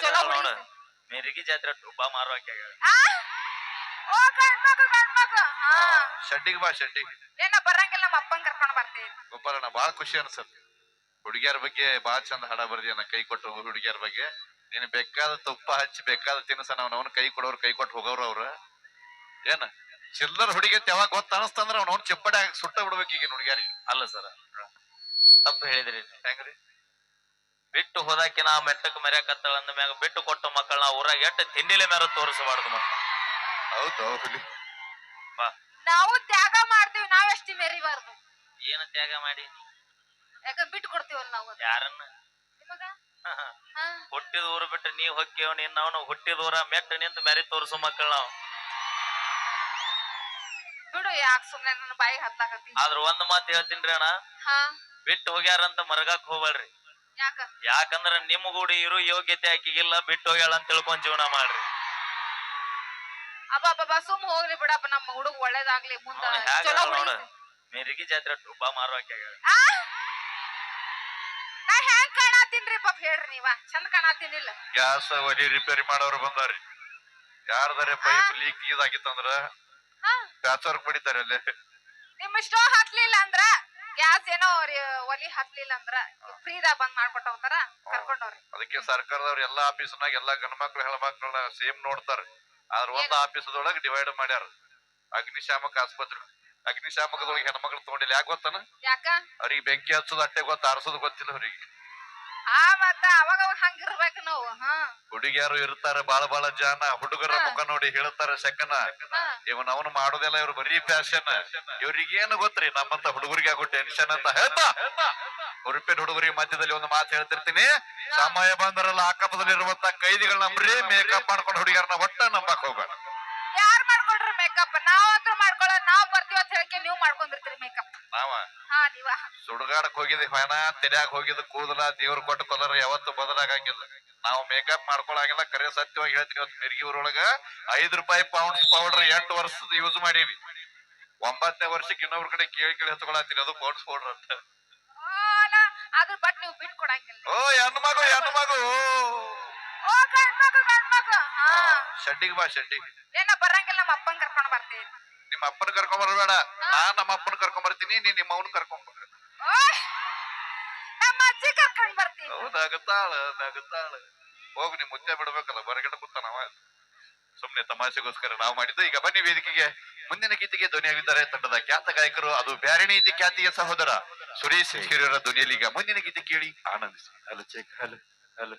ಚಲೋ ನೋಡು. ಮೆರಿಗೆ ಜಾತ್ರೆ ಟುಬ್ಬ ಮಾರುವಾಕೆ ಆ? ಓ ಗಂಡ್ಮಗು ಗಂಡ್ಮಗು ಹಾ. ಶೆಡ್ಡಿಗೆ ಬಾ ಶೆಡ್ಡಿಗೆ. ಏನ ಬರಂಗಿಲ್ಲ ನಮ್ಮ ಅಪ್ಪನ್ ಕರ್ಕೊಂಡ್ ಬರ್ತೀನಿ. ಗೋಪಾಲಣ್ಣ ಬಾಳ ಖುಷಿ ಅನ್ಸತ್ತೆ. ಹುಡುಗಿಯರ ಬಗ್ಗೆ ಬಾಳ ಚಂದ ಹಾಡ ಬರ್ದಿಯನ್ನ ಕೈ ಕೊಟ್ಟು ಹುಡುಗಿಯರ ಬಗ್ಗೆ. ನೀನ್ ಬೇಕಾದ ತುಪ್ಪ ಹಚ್ಚಿ ಬೇಕಾದ ತಿನ್ಸ ನಾವ್ ಅವನ ಕೈ ಕೊಡೋರು ಕೈ ಕೊಟ್ಟು ಹೋಗೋರು ಅವ್ರ. ಏನ? ಚಿಲ್ಲರ್ ಹುಡುಗಿ ಅಂತ ಯಾವಾಗ ಗೊತ್ತ ಅನಸ್ತಂದ್ರ ಅವ್ನ ಚಿಪ್ಪಡೆ ಸುಟ್ಟ ಬಿಡ್ಬೇಕು ಈಗಿನ ಹುಡುಗಿಯರಿಗೆ. ಅಲ್ಲ ಸರ್ ತಪ್ಪು ಹೇಳಿದ್ರಿ. ನೀವು. ಹೆಂಗ್ರಿ? ಬಿಟ್ಟು ಹೋದಾಕಿನ ಮೆಟ್ಟಕ್ ಮೆರ್ಯಾಕತ್ತಾಳ ಅಂದ ಮ್ಯಾಗ ಬಿಟ್ಟು ಕೊಟ್ಟ ಮಕ್ಕಳನ್ನ ಊರಾಗ ಎಟ್ಟು ತಿಂಡಿಲೆ ಮೇರ ತೋರಿಸಬಾರ್ದು ಮತ್ತ. ಹೌದು ಬಾ. ನಾವು ತ್ಯಾಗ ಮಾಡ್ತೀವಿ ನಾವೆಷ್ಟು ಮೆರಿಬಾರ್ದು. ಏನ ತ್ಯಾಗ ಮಾಡಿ? ಯಾಕ ಬಿಟ್ಟು ಕೊಡ್ತೀವಲ್ಲ ನಾವು ಯಾರನ್ನ? ನಿಮಗ? ಹಾ. ಹುಟ್ಟಿದ ಊರು ಬಿಟ್ಟು ನೀವ್ ಹೊಕ್ಕೇವ್ ನೀನ್ ನಾವು ಹುಟ್ಟಿದ ಊರ ಮೆಟ್ಟ ನಿಂತ ಮೆರಿ ತೋರಿಸು ಮಕ್ಕಳ ನಾವು. ಬಿಡು ಯಾಕೆ ಸುಮ್ನೆ ನನ್ನ ಬಾಯಿಗೆ ಹತ್ತಾಕತ್ತಿ ಆದ್ರ ಒಂದ್ ಮಾತು ಹೇಳ್ತೀನ್ರಿ ಅಣ್ಣ. ಹಾ. ಬಿಟ್ಟು ಹೋಗ್ಯಾರಂತ ಮರಗಾಕ್ ಹೋಗ್ಬೇಡ್ರಿ ಯಾಕಂದ್ರ ನಿಮ್ ಗುಡಿ ಇರೋ ಯೋಗ್ಯತೆ ಆಕಿಗಿಲ್ಲ ಬಿಟ್ಟು ಹೋಗ್ಯಾಳ ಅಂತ ತಿಳ್ಕೊಂಡ್ ಜೀವನ ಮಾಡ್ರಿ. ಅಬ್ಬಾ ಬಾಬಾ ಸುಮ್ ಹೋಗ್ಲಿ ಬಿಡಪ್ಪ ನಮ್ಮ ಹುಡುಗ ಒಳ್ಳೇದಾಗ್ಲಿ ಮುಂದ ಹ್ಯಾಗ ಚಲೋ ನೋಡ. ಹುಡುಗಿ ಮೆರಿಗೆ ಜಾತ್ರೆ ಟುಬ್ಬ ಮಾರುವಾಕೆ ಆ? ನಾ ಹೆಂಗ್ ಕಾಣತ್ತೀನ್ರಿ ಪಾಪ ಹೇಳ್ರಿ ನೀವ. ಚಂದ ಕಾಣತ್ತೀನಿಲ್ಲ ಗ್ಯಾಸ್ ಒಲಿ ರಿಪೇರಿ ಮಾಡೋರು ಬಂದಾರಿ. ಯಾರ್ದಾರೆ ಪೈಪ್ ಲೀಕ್ ಇದಾಗಿತ್ತಂದ್ರ ಹಾ. ಪ್ಯಾಚ್ ಬಡಿತಾರೆ ಅಲ್ಲಿ. ನಿಮ್ ಸ್ಟೋವ್ ಹತ್ಲಿಲ್ಲ ಅಂದ್ರ ಒಲಿ ಹಾಕ್ಲಿಲ್ಲ ಅಂದ್ರ ಫ್ರೀದಾಗ ಬಂದ್ ಮಾಡ್ಕೊಟ್ಟ ಹೋಗ್ತಾರ ಕರ್ಕೊಂಡವ್ರಿ. ಅದಕ್ಕೆ ಸರ್ಕಾರದವ್ರ ಎಲ್ಲಾ ಆಫೀಸ್ನಾಗ ಎಲ್ಲಾ ಗಂಡ್ಮಕ್ಳು ಹೆಣ್ಮಕ್ಳನ್ನ ಸೇಮ್ ನೋಡ್ತಾರ. ಆದ್ರ ಒಂದ್ ಆಫೀಸದೊಳಗ ಡಿವೈಡ್ ಮಾಡ್ಯಾರ. ಅಗ್ನಿಶಾಮಕ ಆಸ್ಪತ್ರೆ. ಅಗ್ನಿಶಾಮಕದೊಳಗೆ ಹೆಣ್ಮಕ್ಳು ತಗೊಂಡಿಲ್ಲ. ಯಾಕೆ ಗೊತ್ತಾನ? ಯಾಕ? ಅವ್ರಿಗೆ ಬೆಂಕಿ ಹಚ್ಚೋದು ಅಟ್ಟೆ ಗೊತ್ತ ಆರ್ಸೋದು ಗೊತ್ತಿಲ್ಲ ಅವ್ರಿಗೆ. ಆ ಮತ್ತ ಅವಾಗ ಅವಾಗ ಹಂಗಿರ್ಬೇಕು ನಾವು ಹಾ. ಹುಡುಗಿಯರು ಇರ್ತಾರೆ ಬಾಳ ಬಾಳ ಜನ. ಹುಡುಗರ ಮುಖ ನೋಡಿ ಹೇಳ್ತಾರ ಸೆಕನ. ಇವನ್ ಅವನು ಮಾಡೋದೆಲ್ಲ ಇವ್ರು ಬರೀ ಫ್ಯಾಷನ್ ಇವ್ರಿಗೇನು ಗೊತ್ತ್ರಿ, ನಮ್ಮಂತ ಹುಡುಗರಿಗೆ ಆಗೋ ಟೆನ್ಷನ್ ಅಂತ. ಹೇಳ್ತಾ. ಉಡುಪಿನ ಹುಡುಗರಿಗೆ ಮಧ್ಯದಲ್ಲಿ ಒಂದು ಮಾತು ಹೇಳ್ತಿರ್ತೀನಿ. ಸಮಯ ಬಂದರಲ್ಲ ಅಕ್ಕಪದಲ್ಲಿ ಇರುವಂತ ಕೈದಿಗಳನ್ನ ನಂಬ್ರಿ ಮೇಕಪ್ ಮಾಡ್ಕೊಂಡು ಹುಡುಗಿಯರನ್ನ ಒಟ್ಟ ನಂಬಕ್ ಹೋಗ್ಬೇಡ. ಸುಡುಗಾಡಕ್ ಹೋಗಿದ್ ಹೊಣ ತೆರ್ಯಾಗ ಹೋಗಿದ್ ಕೂದಲ ದೇವ್ರ ಕೊಟ್ಟ ಕಲರ್ ಯಾವತ್ತು ಬದಲಾಗಂಗಿಲ್ಲ. ನಾವು ಮೇಕಪ್ ಮಾಡ್ಕೊಳಂಗಿಲ್ಲ ಕರೆ ಸತ್ಯವಾಗಿ ಹೇಳ್ತೀನಿ ಇವತ್ತು ಮಿರ್ಗಿ ಊರೊಳಗ ಐದ್ ರೂಪಾಯಿ ಪೌಂಡ್ಸ್ ಪೌಡರ್ ಎಂಟು ವರ್ಷದ ಯೂಸ್ ಮಾಡೀವಿ. ಒಂಬತ್ತನೇ ವರ್ಷಕ್ಕೆ ಇನ್ನೊಬ್ರ ಕಡೆ ಕೇಳಿ ಕೇಳಿ ಹತ್ಕೊಳತ್ತೀರಿ ಅದು ಪೌಂಡ್ಸ್ ಪೌಡರ್ ಅಂತ. ಬಟ್ ನೀವು ಬಿಟ್ ಕೊಡಂಗಿಲ್ಲ. ಓ ಹೆಣ್ಣು ಮಗು ಹೆಣ್ಣು ಮಗು ಓ. ಹಾ. ಶೆಡ್ಡಿಗೆ ಬಾ ಶೆಡ್ಡಿಗೆ ಏನ ಬರಂಗಿಲ್ಲ ನಮ್ಮ ಅಪ್ಪನ್ ಕರ್ಕೊಂಡು ಬರ್ತೀನಿ. ನಿಮ್ಮ ಅಪ್ಪನ ಕರ್ಕೊಂಡ್ ಬರಬೇಡ. ನಾನ್ ನಮ್ಮ ಅಪ್ಪನ ಕರ್ಕೊಂಡ್ ಬರ್ತೀನಿ ನೀನ್ ನಿಮ್ಮ ಅವನ್ ಕರ್ಕೊಂಡ್ ನಮ್ಮ ಅಜ್ಜಿ ಕರ್ಕೊಂಡ್ ಬರ್ತೀನಿ. ಹೋಗು ನಿಮ್ ಮುದ್ದೆ ಬಿಡ್ಬೇಕಲ್ಲ ಹೊರಗಡೆ ನಾವ. ಸುಮ್ನೆ ತಮಾಷೆಗೋಸ್ಕರ ನಾವು ಮಾಡಿದ್ದು. ಈಗ ಬನ್ನಿ ವೇದಿಕೆಗೆ. ಮುಂದಿನ ಗೀತೆಗೆ ಧ್ವನಿಯಾಗಿದ್ದಾರೆ ತಂಡದ ಖ್ಯಾತ ಗಾಯಕರು ಅದು ಬ್ಯಾರಣಿ ಖ್ಯಾತಿಯ ಸಹೋದರ ಸುರೇಶ್ ಹಿರಿಯರ ಧ್ವನಿಯಲ್ಲಿ ಈಗ ಮುಂದಿನ ಗೀತೆ ಕೇಳಿ ಆನಂದಿಸಿ. Hello check hello hello.